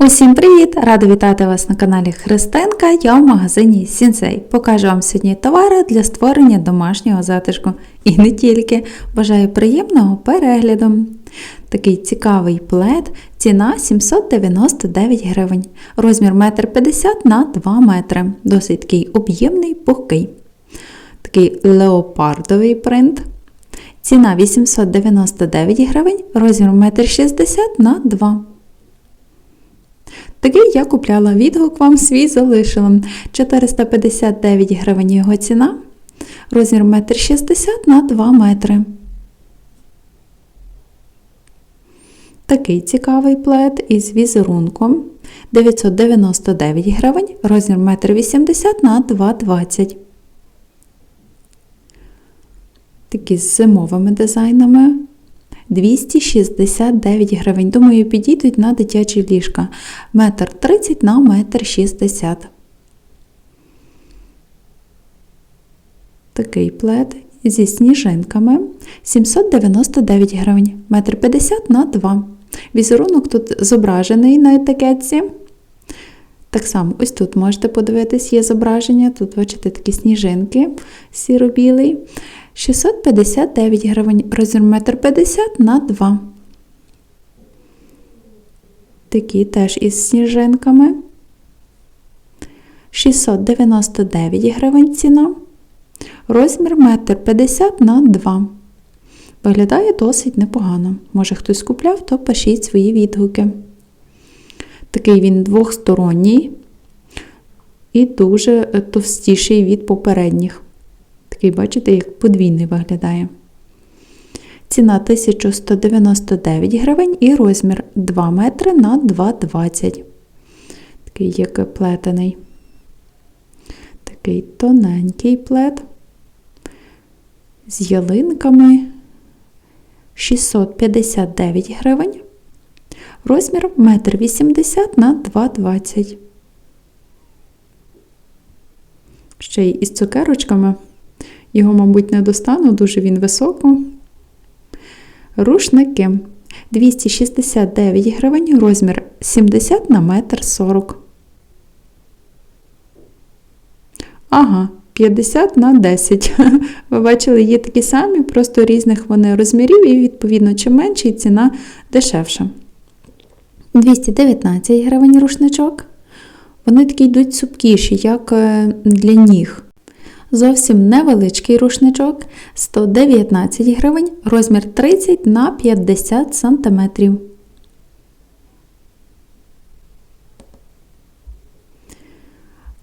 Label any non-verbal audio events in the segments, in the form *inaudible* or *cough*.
Усім привіт! Рада вітати вас на каналі Христинка. Я в магазині Сінсей. Покажу вам сьогодні товари для створення домашнього затишку. І не тільки. Бажаю приємного перегляду. Такий цікавий плед, ціна 799 гривень, розмір 1,50 м на 2 метри. Досить такий об'ємний, пухкий. Такий леопардовий принт. Ціна 899 гривень, розмір 1,60 м на 2 метри. Такий я купляла відгук вам свій залишила. 459 гривень його ціна. Розмір 1,60 на 2 метри. Такий цікавий плед із візерунком 999 гривень, розмір 1,80 на 2,20. Такі з зимовими дизайнами 269 гривень. Думаю, підійдуть на дитячі ліжка. Метр 30 на метр 60. Такий плед зі сніжинками 799 гривень. Метр 50 на 2. Візерунок тут зображений на етикетці. Так само, ось тут можете подивитись, є зображення. Тут, бачите, такі сніжинки сіро-білий. 659 гривень, розмір 1,50 на 2. Такі теж із сніжинками. 699 гривень ціна. Розмір 1,50 на 2. Виглядає досить непогано. Може хтось купляв, то пишіть свої відгуки. Такий він двохсторонній і дуже товстіший від попередніх. Такий, бачите, як подвійний виглядає. Ціна 1199 гривень і розмір 2 метри на 2,20. Такий як плетений. Такий тоненький плет. З ялинками 659 гривень. Розмір 1,80 м на 2,20. Ще й із цукерочками. Його, мабуть, не достану, дуже він високо. Рушники 269 гривень, розмір 70 на метр 40. Ага, 50 на 10. *laughs* Ви бачили, є такі самі, просто різних вони розмірів, і, відповідно, чим менший, ціна дешевша. 219 гривень рушничок. Вони такі йдуть цупкіші, як е, для ніг. Зовсім невеличкий рушничок 119 гривень, розмір 30 на 50 см.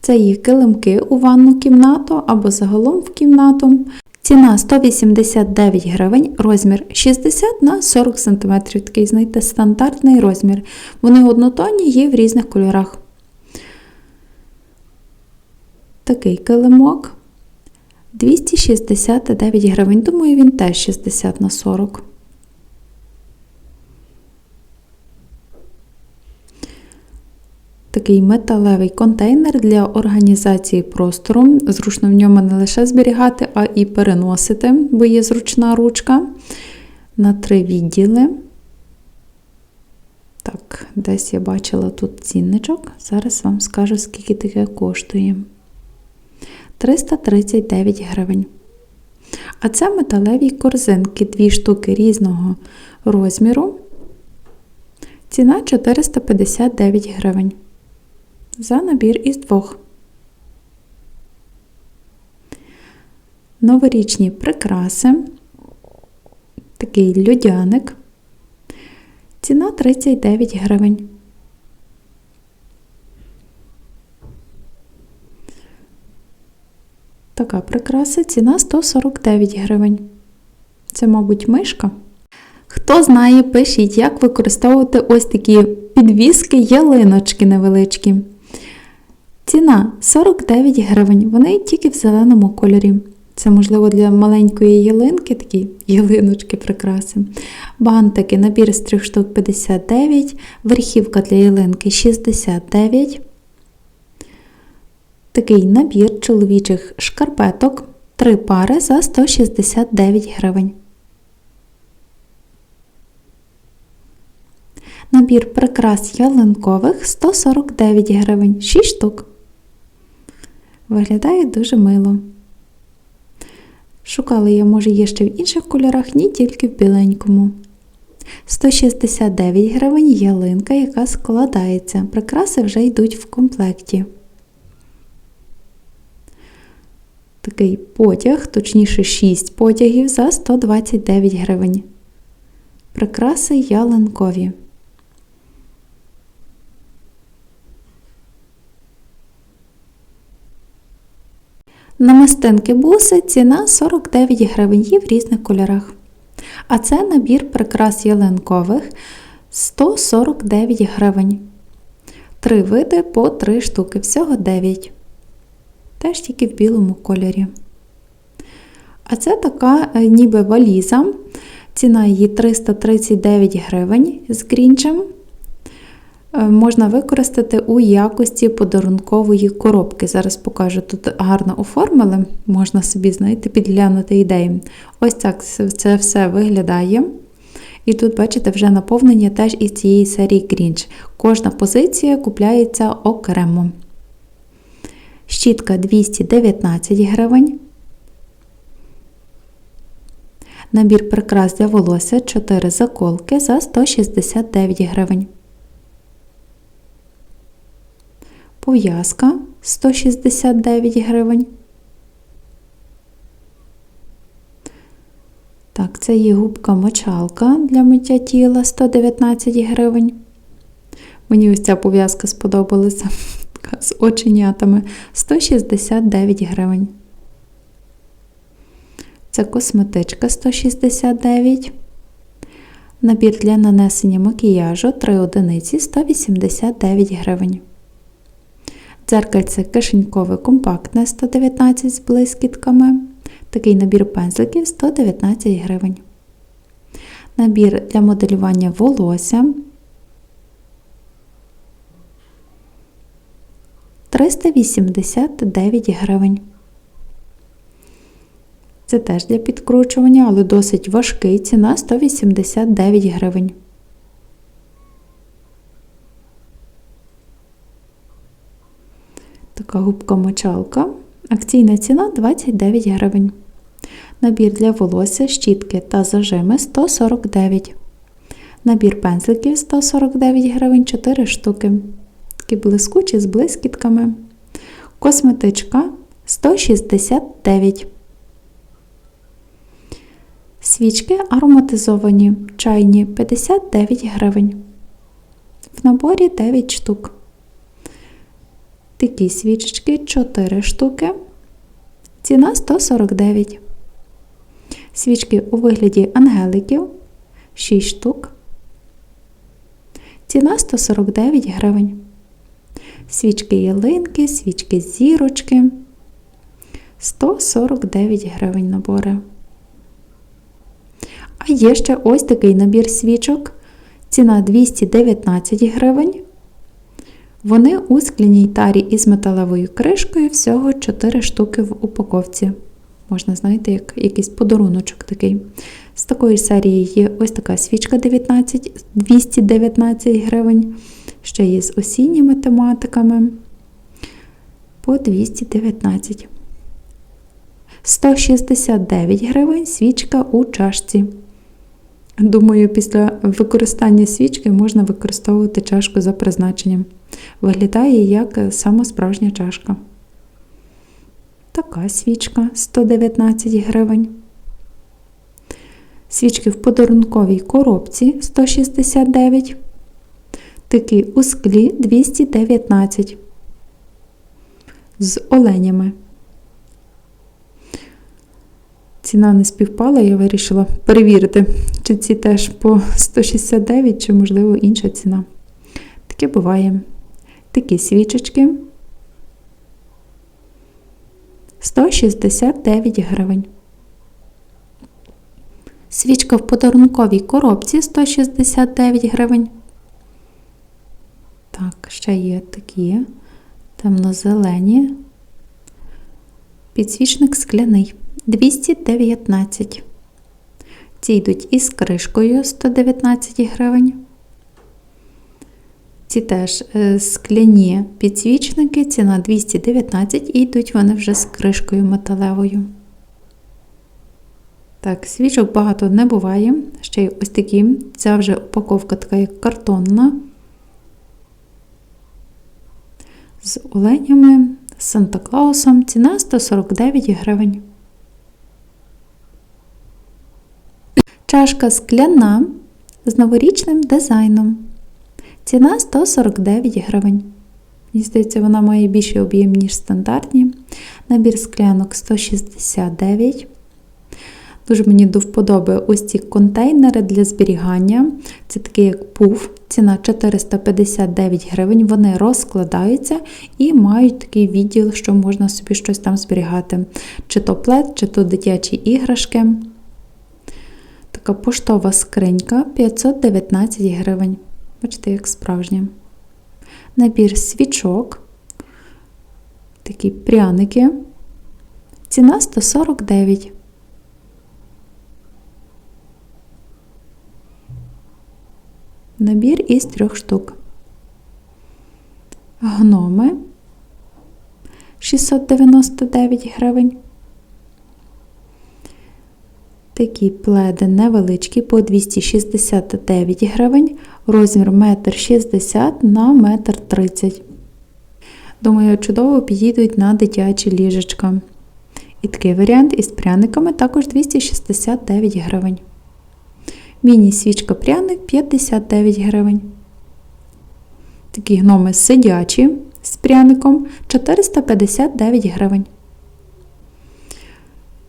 Це є килимки у ванну кімнату або загалом в кімнату. Ціна 189 гривень, розмір 60 на 40 см. Такий, знаєте, стандартний розмір. Вони однотонні є в різних кольорах. Такий килимок 269 гривень. Думаю, він теж 60 на 40. Такий металевий контейнер для організації простору. Зручно в ньому не лише зберігати, а і переносити, бо є зручна ручка на три відділи. Так, десь я бачила тут цінничок. Зараз вам скажу, скільки таке коштує. 339 гривень. А це металеві корзинки, дві штуки різного розміру. Ціна 459 гривень. За набір із двох. Новорічні прикраси. Такий людяник. Ціна 39 гривень. Така прикраса, ціна 149 гривень. Це, мабуть, мишка. Хто знає, пишіть, як використовувати ось такі підвіски, ялиночки невеличкі. Ціна 49 гривень. Вони тільки в зеленому кольорі. Це, можливо, для маленької ялинки, такі ялиночки прикраси. Бантики, набір з 3 штук 59, верхівка для ялинки 69 такий набір чоловічих шкарпеток, три пари за 169 гривень. Набір прикрас ялинкових 149 гривень, 6 штук. Виглядає дуже мило. Шукала я, може, є ще в інших кольорах, ні тільки в біленькому. 169 гривень ялинка, яка складається. Прикраси вже йдуть в комплекті. Такий потяг, точніше 6 потягів за 129 гривень. Прикраси ялинкові. Намистинки буси ціна 49 гривень в різних кольорах. А це набір прикрас ялинкових 149 гривень. Три види по 3 штуки, всього 9. Теж тільки в білому кольорі. А це така е, ніби валіза. Ціна її 339 гривень з грінчем. Е, Можна використати у якості подарункової коробки. Зараз покажу, тут гарно оформили, можна собі, знаєте, підглянути ідеї. Ось так це все виглядає. І тут, бачите, вже наповнення теж із цієї серії Grinch. Кожна позиція купляється окремо. Щітка 219 гривень. Набір прикрас для волосся 4 заколки за 169 гривень. Пов'язка 169 гривень. Так, це є губка мочалка для миття тіла 119 гривень. Мені ось ця пов'язка сподобалася така з оченятами 169 гривень. Це косметичка 169. Набір для нанесення макіяжу 3 одиниці 189 гривень. Дзеркальце кишенькове компактне 119 з блискітками. Такий набір пензликів 119 гривень. Набір для моделювання волосся 389 гривень. Це теж для підкручування, але досить важкий. Ціна 189 гривень. Така губка-мочалка. Акційна ціна 29 гривень. Набір для волосся, щітки та зажими 149. Набір пензликів 149 гривень 4 штуки. Такі блискучі з блискітками. Косметичка 169. Свічки ароматизовані чайні 59 гривень. В наборі 9 штук. Такі свічечки 4 штуки. Ціна 149. Свічки у вигляді ангеликів 6 штук. Ціна 149 гривень. Свічки ялинки, свічки зірочки. 149 гривень набори. А є ще ось такий набір свічок. Ціна 219 гривень. Вони у скляній тарі із металевою кришкою, всього 4 штуки в упаковці. Можна, знаєте, як якийсь подаруночок такий. З такої серії є ось така свічка 19, 219 гривень. Ще є з осінніми тематиками по 219. 169 гривень свічка у чашці. Думаю, після використання свічки можна використовувати чашку за призначенням. Виглядає як сама справжня чашка. Така свічка 119 гривень. Свічки в подарунковій коробці 169. Такі у склі 219. З оленями. Ціна не співпала, я вирішила перевірити, чи ці теж по 169, чи, можливо, інша ціна. Таке буває. Такі свічечки 169 гривень. Свічка в подарунковій коробці 169 гривень. Ще є такі темно-зелені. Підсвічник скляний 219. Ці йдуть із кришкою 119 гривень. Ці теж е, скляні підсвічники, ціна 219 і йдуть вони вже з кришкою металевою. Так, свічок багато не буває. Ще й ось такі. Ця вже упаковка така як картонна. З оленями, з Санта Клаусом. Ціна 149 гривень. Чашка скляна з новорічним дизайном. Ціна 149 гривень. Мені здається, вона має більший об'єм, ніж стандартні. Набір склянок 169. Дуже мені до вподоби ось ці контейнери для зберігання. Це такий як пуф, ціна 459 гривень. Вони розкладаються і мають такий відділ, що можна собі щось там зберігати. Чи то плед, чи то дитячі іграшки. Така поштова скринька 519 гривень. Бачите, як справжня. Набір свічок. Такі пряники. Ціна 149. Набір із трьох штук. Гноми 699 гривень. Такі пледи невеличкі по 269 гривень, розмір 1,60 м на 1,30 м. Думаю, чудово підійдуть на дитячі ліжечка. І такий варіант із пряниками також 269 гривень. Міні-свічка пряник 59 гривень. Такі гноми сидячі з пряником 459 гривень.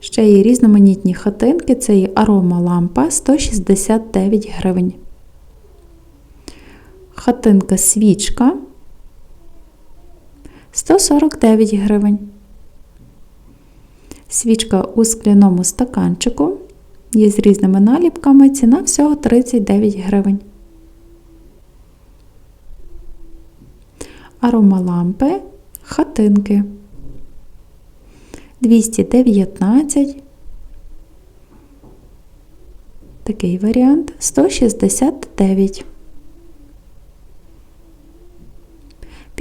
Ще є різноманітні хатинки, це є арома лампа 169 гривень. Хатинка свічка 149 гривень. Свічка у скляному стаканчику. Є з різними наліпками. Ціна всього 39 гривень. Аромалампи, хатинки 219. Такий варіант 169.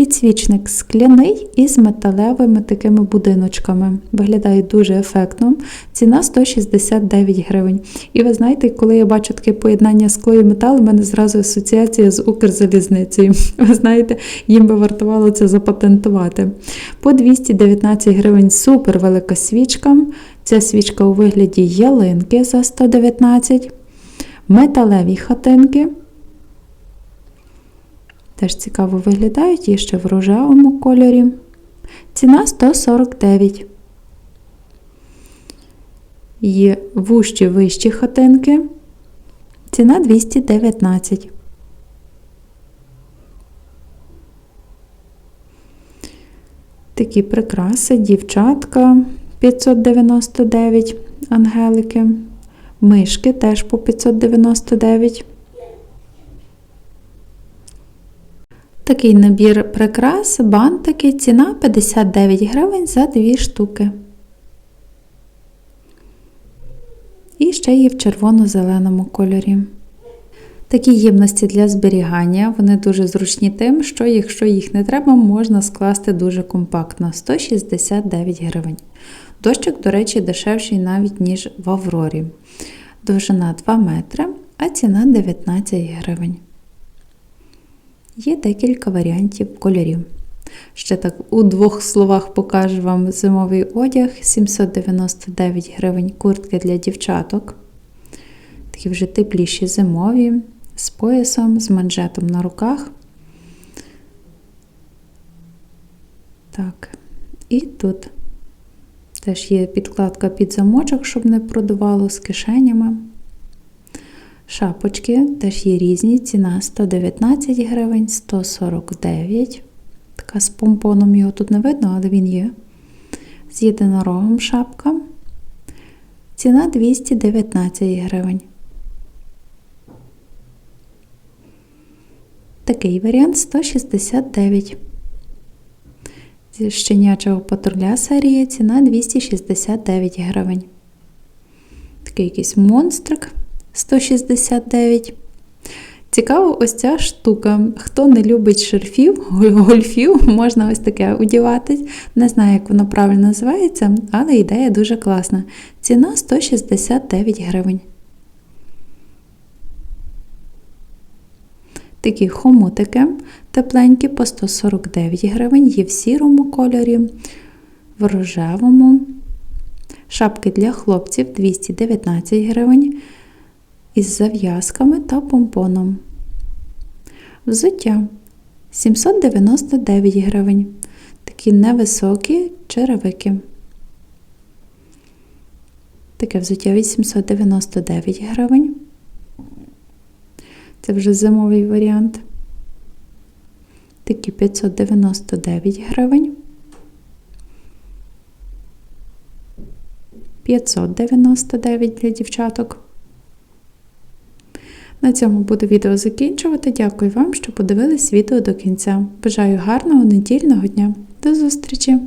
Підсвічник скляний із металевими такими будиночками. Виглядає дуже ефектно. Ціна 169 гривень. І ви знаєте, коли я бачу таке поєднання скло і метал, у мене зразу асоціація з Укрзалізницею. *laughs* Ви знаєте, їм би вартувало це запатентувати. По 219 гривень супер велика свічка. Ця свічка у вигляді ялинки за 119 металеві хатинки. Теж цікаво виглядають є ще в рожевому кольорі. Ціна 149. Є вущі вищі хатинки. Ціна 219. Такі прикраси, дівчатка 599 ангелики, мишки теж по 599. Такий набір прикрас, бантики, ціна 59 гривень за 2 штуки. І ще є в червоно-зеленому кольорі. Такі ємності для зберігання, вони дуже зручні тим, що якщо їх не треба, можна скласти дуже компактно 169 гривень. Дощик, до речі, дешевший навіть, ніж в Аврорі. Довжина 2 метри, а ціна 19 гривень. Є декілька варіантів кольорів. Ще так у двох словах покажу вам зимовий одяг 799 гривень куртки для дівчаток. Такі вже тепліші зимові, з поясом, з манжетом на руках. Так, і тут теж є підкладка під замочок, щоб не продувало з кишенями. Шапочки теж є різні, ціна 119 гривень, 149. Така з помпоном його тут не видно, але він є. З єдинорогом шапка. Ціна 219 гривень. Такий варіант 169. Зі щенячого патруля серія ціна 269 гривень. Такий якийсь монстрик 169. Цікава ось ця штука. Хто не любить шерфів, гольфів, можна ось таке одіватись. Не знаю, як воно правильно називається, але ідея дуже класна. Ціна 169 гривень. Такі хомутики тепленькі по 149 гривень, є в сірому кольорі, в рожевому. Шапки для хлопців 219 гривень із зав'язками та помпоном. Взуття 799 гривень. Такі невисокі черевики. Таке взуття 899 гривень. Це вже зимовий варіант. Такі 599 гривень. 599 для дівчаток. На цьому буду відео закінчувати. Дякую вам, що подивились відео до кінця. Бажаю гарного недільного дня. До зустрічі!